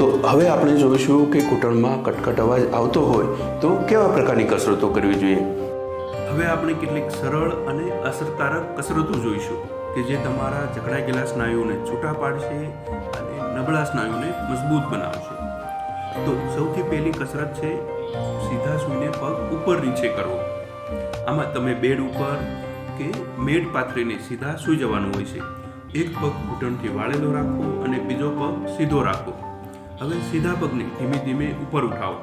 તો હવે આપણે જોઈશું કે ઘૂંટણમાં કટકટ અવાજ આવતો હોય તો કેવા પ્રકારની કસરતો કરવી જોઈએ? હવે આપણે કેટલીક સરળ અને અસરકારક કસરતો જોઈશું કે જે તમારા જકડાઈ ગયેલા સ્નાયુઓને છૂટા પાડશે અને નબળા સ્નાયુને મજબૂત બનાવશે. તો સૌથી પહેલી કસરત છે, સીધા સૂઈને પગ ઉપર નીચે કરવો. આમાં તમે બેડ ઉપર કે મેટ પાથરીને સીધા સૂઈ જવાનું હોય છે. એક પગ ઘૂંટણથી વાળેલો રાખો અને બીજો પગ સીધો રાખો. હવે સીધા પગને ધીમે ધીમે ઉપર ઉઠાવો.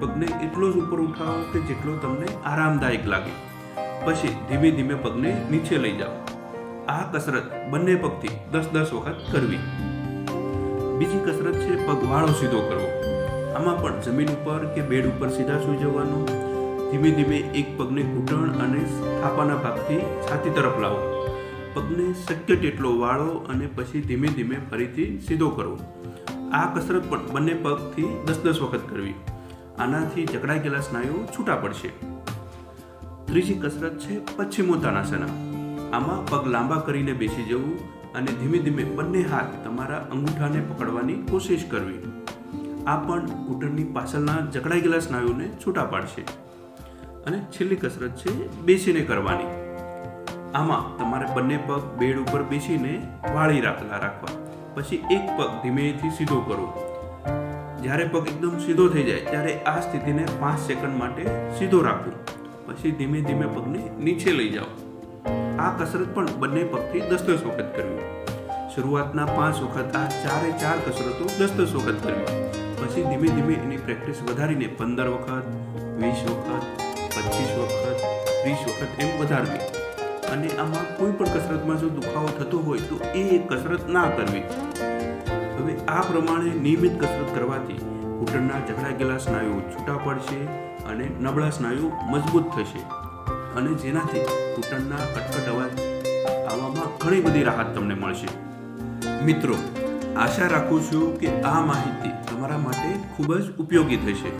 પગને એટલો જ ઉપર ઉઠાવો કે જેટલો તમને આરામદાયક લાગે. પછી ધીમે ધીમે પગને નીચે લઈ જાઓ. આ કસરત બંને પગથી દસ દસ વખત કરવી. બીજી કસરત છે પગ વાળો સીધો કરવો. આમાં પણ જમીન ઉપર કે બેડ ઉપર સીધા સૂઈ જવાનું. ધીમે ધીમે એક પગને ઘૂંટણ અને થાપાના ભાગથી છાતી તરફ લાવો. પગને શક્ય તેટલો વાળો અને પછી ધીમે ધીમે ફરીથી સીધો કરવો. આ કસરત પણ બંને પગથી દસ દસ વખત કરવી. આનાથી જકડાઈ ગયેલા સ્નાયુઓ છૂટા પડશે. ત્રીજી કસરત છે પશ્ચિમોત્તાનાસના આમાં પગ લાંબા કરીને બેસી જવું અને ધીમે ધીમે બંને હાથ તમારા અંગૂઠાને પકડવાની કોશિશ કરવી. આ પણ ઘૂંટણની પાછળના જકડાઈ ગયેલા સ્નાયુને છૂટા પાડશે. અને છેલ્લી કસરત છે બેસીને કરવાની. આમાં તમારે બંને પગ બેડ ઉપર બેસીને વાળી રાખલા રાખવા. પછી એક પગ ધીમેથી સીધો કરો. જ્યારે પગ એકદમ સીધો થઈ જાય, ત્યારે આ સ્થિતિને પાંચ સેકન્ડ માટે સીધો રાખો. પછી ધીમે ધીમે પગને નીચે લઈ જાઓ. આ કસરત પણ બંને પગથી દસ દસ વખત કરવી. શરૂઆતના પાંચ વખત આ ચારે ચાર કસરતો દસ દસ વખત કરવી. પછી ધીમે ધીમે એની પ્રેક્ટિસ વધારીને પંદર વખત, વીસ વખત, પચીસ વખત, ત્રીસ વખત એમ વધારવી. અને આમાં કોઈ પણ કસરતમાં જો દુખાવો થતો હોય તો એ કસરત ના કરવી. હવે આ પ્રમાણે નિયમિત કસરત કરવાથી ઘૂંટણના જકડાઈ ગયેલા સ્નાયુઓ છૂટા પડશે અને નબળા સ્નાયુ મજબૂત થશે. અને જેનાથી ઘૂંટણના કટકટ અવાજ આવવામાં ઘણી બધી રાહત તમને મળશે. મિત્રો, આશા રાખું છું કે આ માહિતી તમારા માટે ખૂબ જ ઉપયોગી થશે.